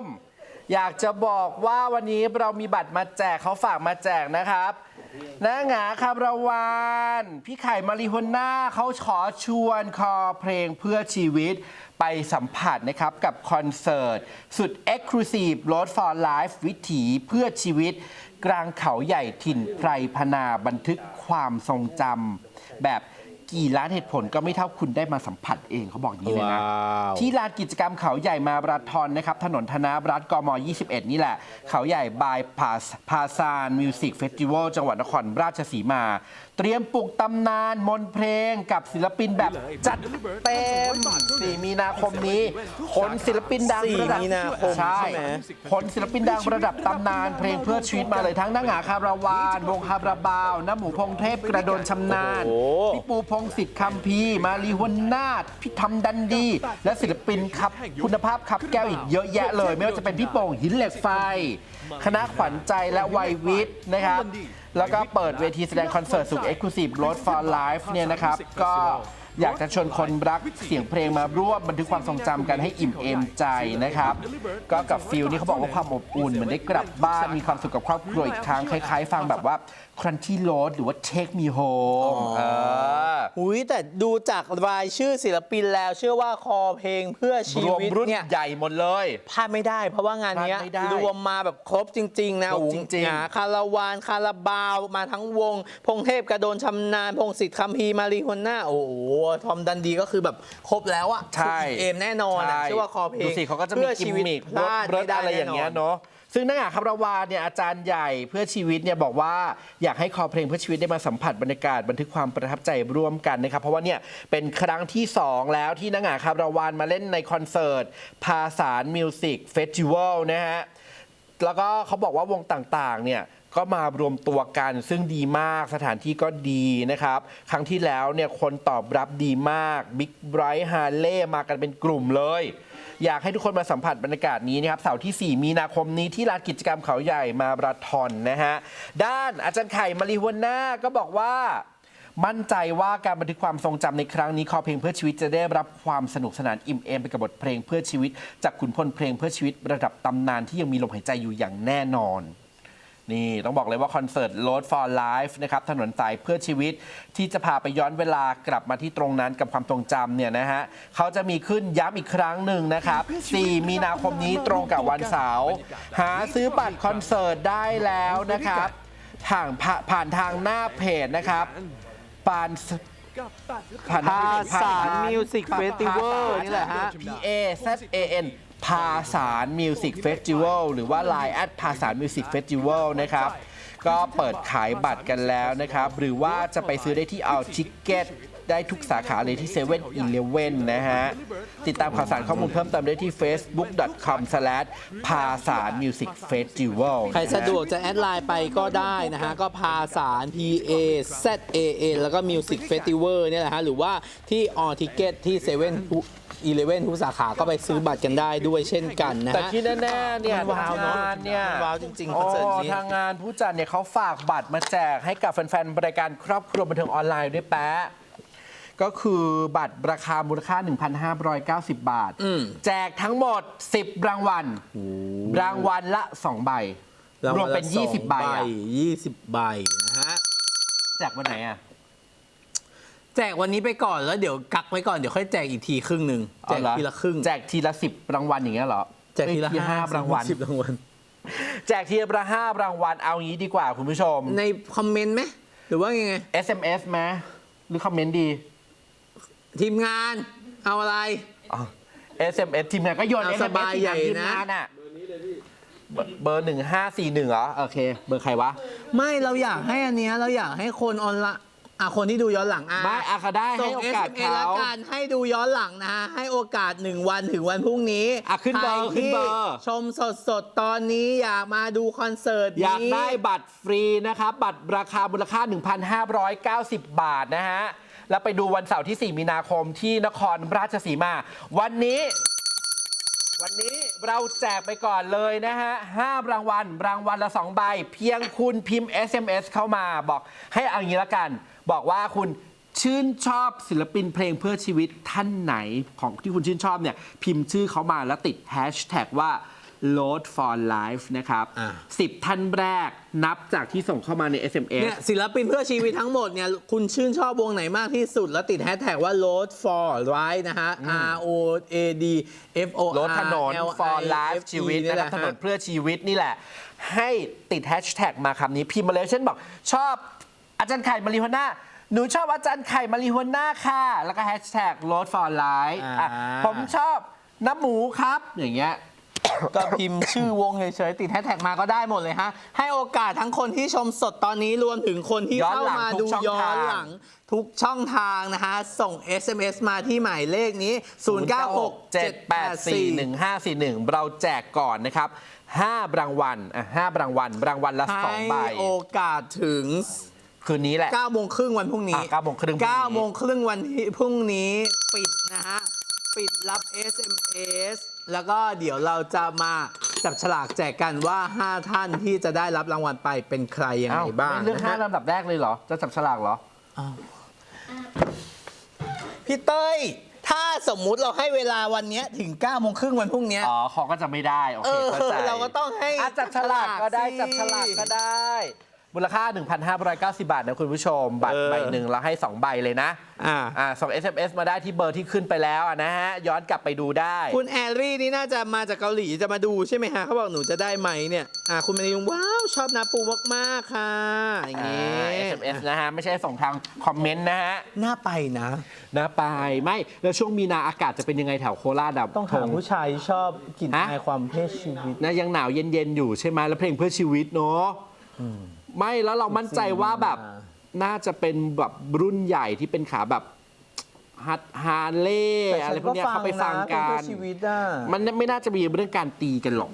ม อยากจะบอกว่าวันนี้เรามีบัตรมาแจกเขาฝากมาแจกนะครับนางหงาคาราวานพี่ไข่มาริฮวน่าเขาขอชวนคอเพลงเพื่อชีวิตไปสัมผัสนะครับกับคอนเสิร์ต สุด Exclusive Road for Life วิถีเพื่อชีวิต กลางเขาใหญ่ถิ่นไพรพนาบันทึกความทรงจำแบบ กี่ล้านเหตุผลก็ไม่เท่าคุณได้มาสัมผัสเองเขาบอกอย่างนี้เลยนะ ว้าวที่ลานกิจกรรมเขาใหญ่มาราธอนนะครับ ถนนธนารัฐกม 21 นี่แหละ เขาใหญ่บายพาพาซานมิวสิกเฟสติวัลจังหวัดนครราชสีมา เตรียมปลุกตำนานมนต์เพลงกับศิลปินแบบจัดเต็ม 4 มีนาคมนี้ขนศิลปินดังสี่ระดับมีนาคมใช่ใช่ไหม ขนศิลปินดังระดับตำนานเพลงเพื่อชีวิตมาเลยทั้งนางหงาคาราวาน วงคาราบาวน้ำหมูพงเทพกระโดนชำนาญโอ้โห พี่ปูพงศิษฐ์คำพีร์มารีฮวนนาถพี่ทำดันดี และศิลปินครับคุณภาพขับแก้วอีกเยอะแยะเลย ไม่ว่าจะเป็นพี่โป่งหินเหล็กไฟ คณะขวัญใจและวัยวิทย์นะครับ แล้วก็เปิดเวทีแสดงคอนเสิร์ตสุด Exclusive Road for Life เนี่ยนะครับ ก็อยากจะชวนคนรักเสียงเพลงมาร่วมบันทึกความทรงจำกันให้อิ่มเอมใจนะครับ ก็กับฟิลนี่เขาบอกว่าความอบอุ่นเหมือนได้กลับบ้านมีความสุขกับครอบครัวอีกครั้งคล้ายๆ ฟังแบบว่า Crunchy Road หรือว่า Take Me Home เออหุยแต่ดูจากรายชื่อศิลปินแล้ว เชื่อว่าคอเพลงเพื่อชีรวมวิตรุ่นเนี่ยใหญ่หมดเลย พลาดไม่ได้ เพราะว่างานเนี้ยพลาดไม่ได้รวมมาแบบครบจริง ๆ นะครบโอ้โหจริงๆ หาคาราวาน คาราบาวมาทั้งวง พงเทพกระโดนชำนาญ พงศิษฐ์คัมพีร์มารีฮวนน่าโอ้โหทอมดันดีก็คือแบบครบแล้วอะใช่สุดเอมแน่นอนอะใช่เชื่อว่าคอเพลงดูสิเขาก็จะมีพื่อกิมชีวิตมิคพรถลาดรไม่ถได้อะไรอย่างเงี้ยแน่นอน เนาะ ซึ่งนักอ่านคำรวาเนี่ยอาจารย์ใหญ่เพื่อชีวิตเนี่ยบอกว่าอยากให้คอเพลงเพื่อชีวิตได้มาสัมผัสบรรยากาศบันทึกความประทับใจร่วมกันนะครับ เพราะว่าเนี่ยเป็นครั้งที่ 2 แล้วที่นักอ่านคำรวานมาเล่นในคอนเสิร์ตภาสารมิวสิกเฟสติวัลนะฮะแล้วก็เขาบอกว่าวงต่างๆ เนี่ยก็มารวมตัวกันซึ่งดีมากสถานที่ก็ดีนะครับ ครั้งที่แล้วเนี่ยคนตอบรับดีมากบิ๊กไบรท์ฮาร์เล่มากันเป็นกลุ่มเลย อยากให้ทุกคนมาสัมผัสบรรยากาศนี้นะครับเสาร์ที่ 4 มีนาคมนี้ที่ลานกิจกรรมเขาใหญ่มาบราทอนนะฮะด้านอาจารย์ไข่มาริฮวน่าก็บอกว่ามั่นใจว่าการบันทึกความทรงจำในครั้งนี้คอเพลงเพื่อชีวิตจะได้รับความสนุกสนานอิ่มเอมไปกับบทเพลงเพื่อชีวิต จากขุนพลเพลงเพื่อชีวิตระดับตำนานที่ยังมีลมหายใจอยู่อย่างแน่นอน นี่ต้องบอกเลยว่าคอนเสิร์ต Road for Life นะครับถนนสายเพื่อชีวิตที่จะพาไปย้อนเวลากลับมาที่ตรงนั้นกับความทรงจำเนี่ยนะฮะเขาจะมีขึ้นย้ำอีกครั้งหนึ่งนะครับ 4 มีนาคมนี้ตรงกับวันเสาร์หาซื้อบัตรคอนเสิร์ตได้แล้วนะครับทางผ่านทางหน้าเพจนะครับปานผ่านภาสาร Music Festival นี่แหละฮะ P A Z A N ภาสารมิวสิกเฟสติวัลหรือว่า Line แอดภาสารมิวสิกเฟสติวัลนะครับก็เปิดขายบัตรกันแล้วนะครับ หรือว่าจะไปซื้อได้ที่เอาทิกเก็ต ได้ทุกสาขาเลยที่7 e เ e ่ e อนะฮะ ติดตามข่าวสารข้อมูลเพิ่มเติมได้ที่ facebook.com p a s a r music festival ใครสะดวกจะแอดไลน์ไปก็ได้นะฮะ ก็พาสาร P A Z A N แล้วก็ Music Festival เนี่ยแหละฮะ หรือว่าที่ออทิเกตที่เซเว่นอีเลเว่นทุกสาขาก็ไปซื้อบัตรกันได้ด้วยเช่นกันนะแต่ฮะ ที่แน่ๆเนี่ยมันว้าวเนอะทงงเนี่ยมันว้าวจริงๆคอนเสิร์ตนี้ โทางงานผู้จัดเนี่ยเขาฝากบัตรมาแจกให้กับแฟนๆรายการครอบครัวบันเทิงออนไลน์ด้วยแป๊ะ ก็คือบัตรราคามูลค่า 1,590 บาทอืมแจกทั้งหมด 10 รางวัล รางวัลละ 2 ใบรวมเป็น20 ใบอะยี่สิบใบนะฮะ แจกวันไหนอะ แจกวันนี้ไปก่อนแล้วเดี๋ยวกักไว้ก่อนเดี๋ยวค่อยแจกอีกทีครึ่งหนึ่งแจกเอาเหรอทีละครึ่งแจกทีละ 10 รางวัลอย่างเงี้ยเหรอแจกทีละเอ้ยห้ารางวัล สิบรางวัล แจกทีละห้ารางวัลเอางี้ดีกว่าคุณผู้ชม ในคอมเมนต์ไหมหรือว่าไง SMS ไหมหรือคอมเมนต์ดี ทีมงาน เอาอะไรอ๋อ SMS ทีมงานก็โยน เอา SMS สบายใหญ่ทีมนะ งานอะเบอร์เบอร์หนึ่งห้าสี่หนึ่งเหรอ โอเค เบอร์ใครวะ ไม่เราอยากให้อันเนี้ยเราอยากให้คนออนไลน์อะคนที่ดูย้อนหลังอะไม่อาคาได้ส่ให้งโอกาส SMS เขาละกันให้ดูย้อนหลังนะฮะให้โอกาส 1 วันถึงวันพรุ่งนี้อะขึ้นเบอร์ใคขึ้นที่เบอร์ชมสดสดๆตอนนี้อยากมาดูคอนเสิร์ตนี้อยากได้บัตรฟรีนะครับ บัตรราคามูลค่า 1,590 บาทนะฮะ แล้วไปดูวันเสาร์ที่ 4 มีนาคมที่นครราชสีมา วันนี้ วันนี้เราแจกไปก่อนเลยนะฮะห้ารางวัล รางวัลละ 2 ใบ เพียงคุณพิมพ์ SMS เข้ามาบอกให้เอางี้ละกัน บอกว่าคุณชื่นชอบศิลปินเพลงเพื่อชีวิตท่านไหนของที่คุณชื่นชอบเนี่ยพิมพ์ชื่อเขามาแล้วติดแฮชแท็กว่า Load for Life นะครับอ่า10ท่านแรกนับจากที่ส่งเข้ามาใน SMS เนี่ยศิลปินเพื่อชีวิตทั้งหมดเนี่ย คุณชื่นชอบวงไหนมากที่สุด แล้วติดแฮชแท็กว่า load for right นะฮะ R O A D F O R รถถนน L for I life F E ชีวิตนี่นะแหครับละถนนฮะเพื่อชีวิตนี่แหละ ให้ติดแฮชแท็กมาคำนี้พิมพ์มาเลยเช่นบอก ชอบอาจารย์ไข่มาริฮวน่าหนูชอบอาจารย์ไข่มาริฮวน่าค่ะ แล้วก็แฮชแท็ก road for life อะอ่า ผมชอบน้ำหมูครับ อย่างเงี้ย ก็พิมพ์ชื่อวงเฉยๆติดแฮชแท็กมาก็ได้หมดเลยฮะ ให้โอกาสทั้งคนที่ชมสดตอนนี้รวมถึงคนที่ย้อนเข้าหลังมาทุกดูช่องย้อนทางหลังทุกช่องทางนะฮะ ส่ง SMS มาที่หมายเลขนี้ 0967841541 เราแจกก่อนนะครับ5รางวัลอะ5รางวัลรางวัลละให้2ใบโอกาสถึงคืนนี้แหละ9โมงครึ่งวันพรุ่งนี้อะ9โมงครึ่งพรุ่งนี้9โมงครึ่งวันที่พรุ่งนี้ปิดนะฮะ ปิดรับ SMS แล้วก็เดี๋ยวเราจะมาจับฉลากแจกกันว่า 5 ท่านที่จะได้รับรางวัลไปเป็นใครยังอ้าไงวบ้างไม่เลือกนะห้าฮะลำดับแรกเลยเหรอ จะจับฉลากเหรอ พี่เต้ย ถ้าสมมุติเราให้เวลาวันเนี้ยถึง9โมงครึ่งวันพรุ่งเนี้ยอ๋อเขาก็จะไม่ได้ โอเอเคอเข้าใจเราก็ต้องให้อะจับฉลากก็ได้ฉลากสิจับฉลากก็ได้ มูลค่า 1,590 บาทนะคุณผู้ชม บัตรเออใบหนึ่งเราให้ 2 ใบเลยนะอ่า อ่าส่ง SMS มาได้ที่เบอร์ที่ขึ้นไปแล้วอะนะฮะ ย้อนกลับไปดูได้ คุณแอลลี่นี่น่าจะมาจากเกาหลีจะมาดูใช่ไหมฮะเขาบอกหนูจะได้ไหมเนี่ยอ่าคุณมณีลุงว้าวชอบนาปูมากๆค่ะอย่างอ่างี้ SMS นะฮะ ไม่ใช่ส่งทางคอมเมนต์นะฮะน่าไปนะ นะไปไม่ แล้วช่วงมีนาอากาศจะเป็นยังไงแถวโคราชดับต้องหาผู้ชายที่ชอบกลิ่นฮะ อายความเพศชีวิต นะยังหนาวเย็น ๆ อยู่ใช่ไหมแล้วเพลงเพื่อชีวิตเนาะ ไม่แล้วเรามั่นใจว่าแบบอ่าน่าจะเป็นแบบรุ่นใหญ่ที่เป็นขาแบบฮัตฮาร์เล่อะไรพวกเนี้ยเขาไปฟังกัเพศนชีวิตอะมันไม่น่าจะมีเรื่องการตีกันหรอก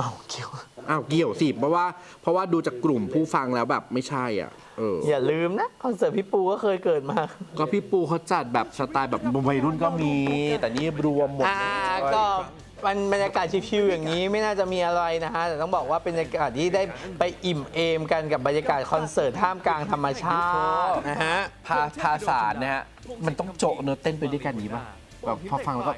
อ้าวเกี่ยว อ้าวเกี่ยวสิเพราะว่าเพราะว่าดูจากกลุ่มผู้ฟังแล้วแบบไม่ใช่อะเออ อย่าลืมนะคอนเสิร์ตพี่ปูก็เคยเกิดมา ก็พี่ปูเขาจัดแบบสไตล์แบบวัยรุ่นก็มี แต่นี่รวมหมดอ่าเลย ก็ มันบรรยากาศชิวๆอย่างนี้ไม่น่าจะมีอะไรนะฮะแต่ต้องบอกว่าเป็นบรรยากาศที่ได้ไปอิ่มเอมกันกับบรรยากาศคอนเสิร์ตท่ามกลางธรรมชาตินะฮะ พาพาสารนะฮะ มันต้องโจะเนื้อะเต้นไปด้วยกันนี้ป่ะแบบพอฟังแล้วก็